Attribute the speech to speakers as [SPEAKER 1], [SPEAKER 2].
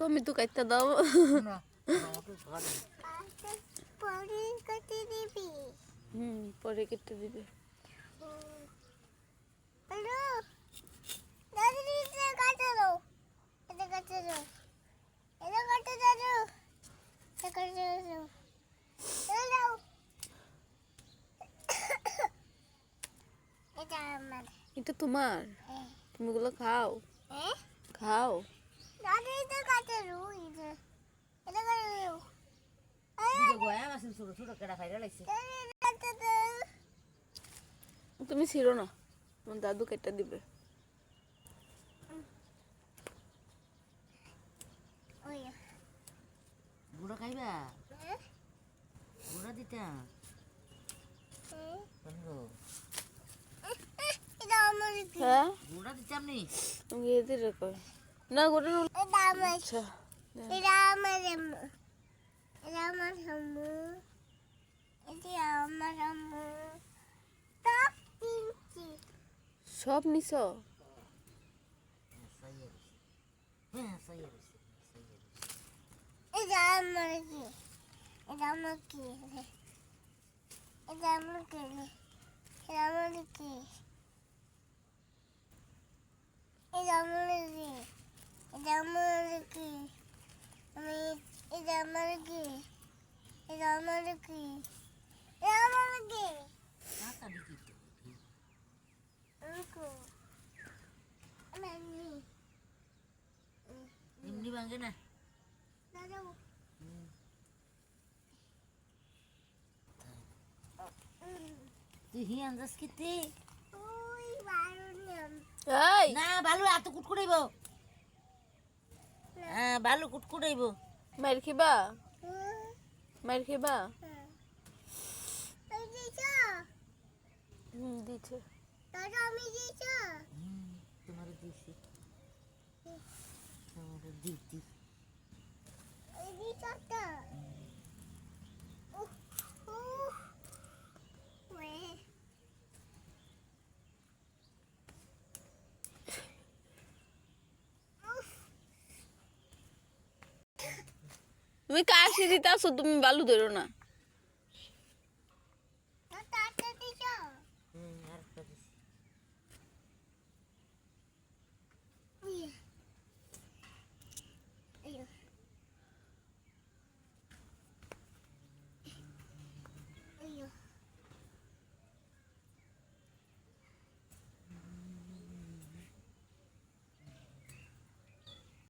[SPEAKER 1] তুমি তো কাটতে দাও
[SPEAKER 2] পরে কাটে দিবি
[SPEAKER 1] হুম পরে কেটে দিবে
[SPEAKER 2] হ্যালো দাদু দিতে কাটে দাও এটা
[SPEAKER 1] তোমার।
[SPEAKER 2] হ্যাঁ।
[SPEAKER 1] তুমি খাও।
[SPEAKER 2] হ্যাঁ?
[SPEAKER 1] খাও।
[SPEAKER 3] গয়া
[SPEAKER 1] তুমি ছিড়ো না? তোমার দাদু কেটে দিবে।
[SPEAKER 3] গুড়া খাইবা?
[SPEAKER 2] হ্যাঁ?
[SPEAKER 3] গুড়া দিতাম
[SPEAKER 2] হ্যাঁ।
[SPEAKER 3] বন্ধু।
[SPEAKER 2] এটা আমার কি
[SPEAKER 1] হ্যাঁ?
[SPEAKER 3] গুড়া দিতাম নি?
[SPEAKER 1] তুমি এদের কয়? না গোটা রুল
[SPEAKER 2] এটা আমার
[SPEAKER 1] আচ্ছা
[SPEAKER 2] এটা আমার এটা আমার আম্মু। এটা আমার আম্মু।
[SPEAKER 1] সব নিছ
[SPEAKER 3] সাইয়া রইছে
[SPEAKER 2] এটা আমার কি? এটা আমার কি? এটা আমার কি? এটা আমার কি? এটা আমার কি? এটা আমার কি আমি এটা আমার কি এটা আমার কি এটা আমার কি.
[SPEAKER 3] এমনি ভাঙে না. তুই হি আন্দাজ কিতে না ভালো এত কুটকুটাইব হ্যাঁ ভালো কুটকুটাইব
[SPEAKER 1] মার খিবা. মার খিবা দিছে।
[SPEAKER 3] তোমার দিছি। তোমার দিদি
[SPEAKER 2] Ini
[SPEAKER 1] তুমি কাশি দিতে আসো তুমি বালু ধরো না।